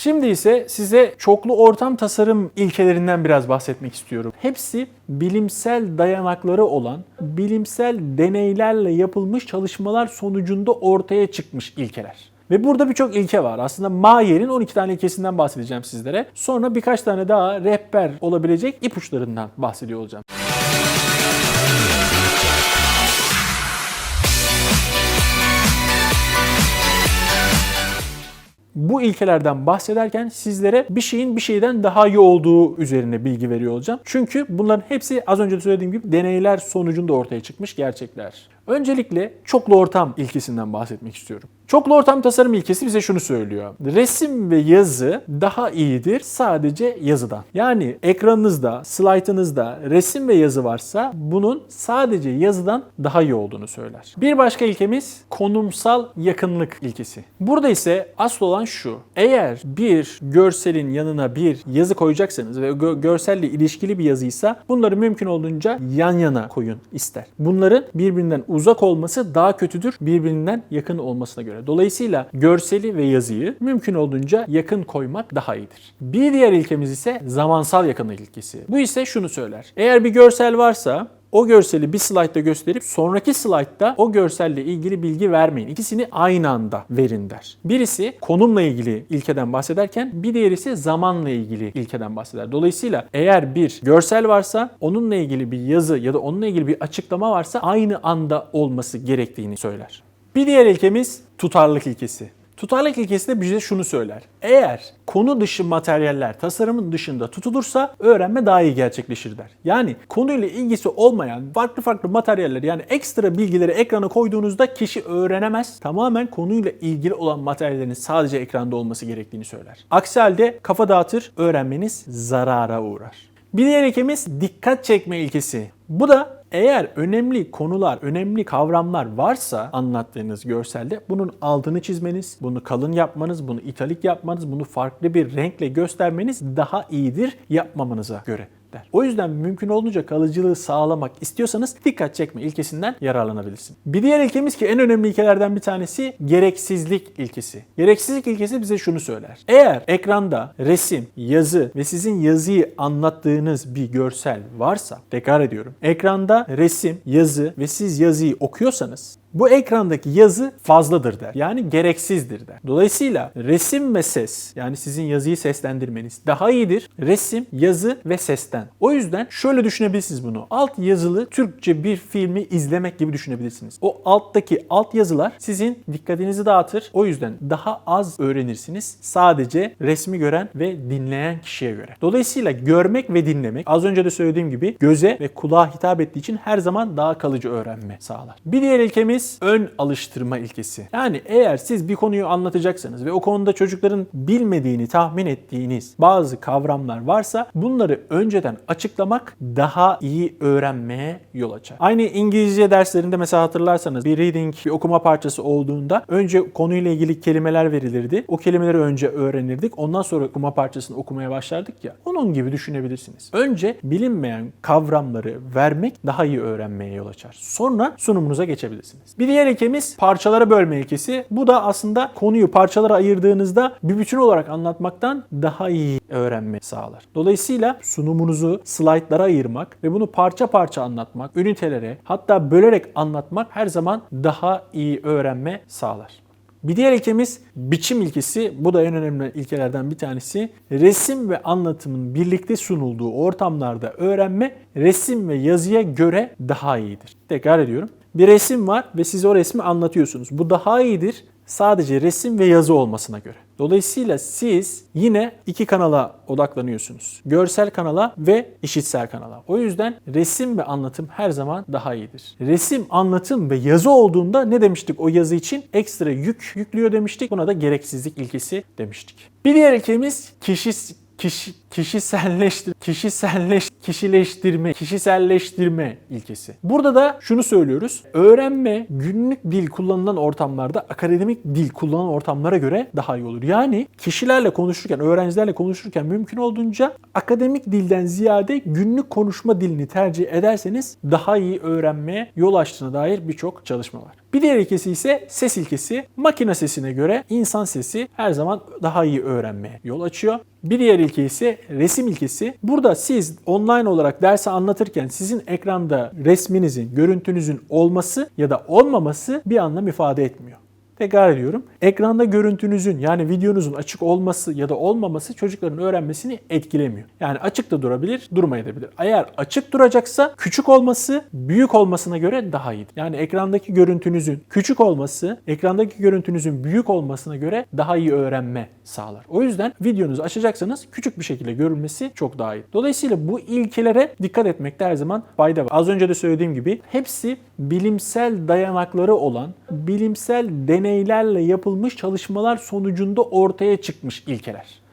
Şimdi ise size çoklu ortam tasarım ilkelerinden biraz bahsetmek istiyorum. Hepsi bilimsel dayanakları olan, bilimsel deneylerle yapılmış çalışmalar sonucunda ortaya çıkmış ilkeler. Ve burada birçok ilke var. Aslında Mayer'in 12 tane ilkesinden bahsedeceğim sizlere. Sonra birkaç tane daha rehber olabilecek ipuçlarından bahsediyor olacağım. Bu ilkelerden bahsederken sizlere bir şeyin bir şeyden daha iyi olduğu üzerine bilgi veriyor olacağım. Çünkü bunların hepsi az önce söylediğim gibi deneyler sonucunda ortaya çıkmış gerçekler. Öncelikle çoklu ortam ilkesinden bahsetmek istiyorum. Çoklu ortam tasarım ilkesi bize şunu söylüyor. Resim ve yazı daha iyidir sadece yazıdan. Yani ekranınızda, slaytınızda resim ve yazı varsa bunun sadece yazıdan daha iyi olduğunu söyler. Bir başka ilkemiz konumsal yakınlık ilkesi. Burada ise asıl olan şu. Eğer bir görselin yanına bir yazı koyacaksanız ve gö- görselle ilişkili bir yazıysa bunları mümkün olduğunca yan yana koyun ister. Bunların birbirinden uzak olması daha kötüdür birbirinden yakın olmasına göre. Dolayısıyla görseli ve yazıyı mümkün olduğunca yakın koymak daha iyidir. Bir diğer ilkemiz ise zamansal yakınlık ilkesi. Bu ise şunu söyler. Eğer bir görsel varsa o görseli bir slaytta gösterip sonraki slaytta o görselle ilgili bilgi vermeyin. İkisini aynı anda verin der. Birisi konumla ilgili ilkeden bahsederken bir diğeri ise zamanla ilgili ilkeden bahseder. Dolayısıyla eğer bir görsel varsa onunla ilgili bir yazı ya da onunla ilgili bir açıklama varsa aynı anda olması gerektiğini söyler. Bir diğer ilkemiz tutarlılık ilkesi. Tutarlılık ilkesi de bize şunu söyler. Eğer konu dışı materyaller tasarımın dışında tutulursa öğrenme daha iyi gerçekleşir der. Yani konuyla ilgisi olmayan farklı farklı materyaller yani ekstra bilgileri ekrana koyduğunuzda kişi öğrenemez. Tamamen konuyla ilgili olan materyallerin sadece ekranda olması gerektiğini söyler. Aksi halde kafa dağıtır, öğrenmeniz zarara uğrar. Bir diğer ilkemiz dikkat çekme ilkesi. Bu da eğer önemli konular, önemli kavramlar varsa anlattığınız görselde bunun altını çizmeniz, bunu kalın yapmanız, bunu italik yapmanız, bunu farklı bir renkle göstermeniz daha iyidir yapmamanıza göre der. O yüzden mümkün olduğunca kalıcılığı sağlamak istiyorsanız dikkat çekme ilkesinden yararlanabilirsin. Bir diğer ilkemiz ki en önemli ilkelerden bir tanesi gereksizlik ilkesi. Gereksizlik ilkesi bize şunu söyler. Eğer ekranda resim, yazı ve sizin yazıyı anlattığınız bir görsel varsa, tekrar ediyorum. Ekranda resim, yazı ve siz yazıyı okuyorsanız bu ekrandaki yazı fazladır der. Yani gereksizdir der. Dolayısıyla resim ve ses yani sizin yazıyı seslendirmeniz daha iyidir. Resim, yazı ve sesten. O yüzden şöyle düşünebilirsiniz bunu. Alt yazılı Türkçe bir filmi izlemek gibi düşünebilirsiniz. O alttaki alt yazılar sizin dikkatinizi dağıtır. O yüzden daha az öğrenirsiniz. Sadece resmi gören ve dinleyen kişiye göre. Dolayısıyla görmek ve dinlemek az önce de söylediğim gibi göze ve kulağa hitap ettiği için her zaman daha kalıcı öğrenme sağlar. Bir diğer ilkemiz ön alıştırma ilkesi. Yani eğer siz bir konuyu anlatacaksanız ve o konuda çocukların bilmediğini tahmin ettiğiniz bazı kavramlar varsa bunları önceden açıklamak daha iyi öğrenmeye yol açar. Aynı İngilizce derslerinde mesela hatırlarsanız bir reading, bir okuma parçası olduğunda önce konuyla ilgili kelimeler verilirdi. O kelimeleri önce öğrenirdik. Ondan sonra okuma parçasını okumaya başlardık ya. Onun gibi düşünebilirsiniz. Önce bilinmeyen kavramları vermek daha iyi öğrenmeye yol açar. Sonra sunumunuza geçebilirsiniz. Bir diğer ilkemiz parçalara bölme ilkesi. Bu da aslında konuyu parçalara ayırdığınızda bir bütün olarak anlatmaktan daha iyi öğrenme sağlar. Dolayısıyla sunumunuzu slaytlara ayırmak ve bunu parça parça anlatmak, ünitelere hatta bölerek anlatmak her zaman daha iyi öğrenme sağlar. Bir diğer ilkemiz biçim ilkesi. Bu da en önemli ilkelerden bir tanesi. Resim ve anlatımın birlikte sunulduğu ortamlarda öğrenme resim ve yazıya göre daha iyidir. Tekrar ediyorum. Bir resim var ve siz o resmi anlatıyorsunuz. Bu daha iyidir sadece resim ve yazı olmasına göre. Dolayısıyla siz yine iki kanala odaklanıyorsunuz. Görsel kanala ve işitsel kanala. O yüzden resim ve anlatım her zaman daha iyidir. Resim, anlatım ve yazı olduğunda ne demiştik o yazı için? Ekstra yük yüklüyor demiştik. Buna da gereksizlik ilkesi demiştik. Bir diğer ilkemiz kişi kişi, kişiselleştir kişiselleş, kişileştirme, kişiselleştirme ilkesi. Burada da şunu söylüyoruz. Öğrenme günlük dil kullanılan ortamlarda akademik dil kullanılan ortamlara göre daha iyi olur. Yani kişilerle konuşurken, öğrencilerle konuşurken mümkün olduğunca akademik dilden ziyade günlük konuşma dilini tercih ederseniz daha iyi öğrenmeye yol açtığına dair birçok çalışma var. Bir diğer ilkesi ise ses ilkesi. Makine sesine göre insan sesi her zaman daha iyi öğrenmeye yol açıyor. Bir diğer ilke ise resim ilkesi. Burada siz online olarak dersi anlatırken sizin ekranda resminizin, görüntünüzün olması ya da olmaması bir anlam ifade etmiyor. Tekrar ediyorum. Ekranda görüntünüzün yani videonuzun açık olması ya da olmaması çocukların öğrenmesini etkilemiyor. Yani açık da durabilir, durmayabilir. Eğer açık duracaksa küçük olması büyük olmasına göre daha iyidir. Yani ekrandaki görüntünüzün küçük olması, ekrandaki görüntünüzün büyük olmasına göre daha iyi öğrenme sağlar. O yüzden videonuzu açacaksanız küçük bir şekilde görülmesi çok daha iyi. Dolayısıyla bu ilkelere dikkat etmekte her zaman fayda var. Az önce de söylediğim gibi hepsi bilimsel dayanakları olan, bilimsel deneylerle yapılmış çalışmalar sonucunda ortaya çıkmış ilkeler.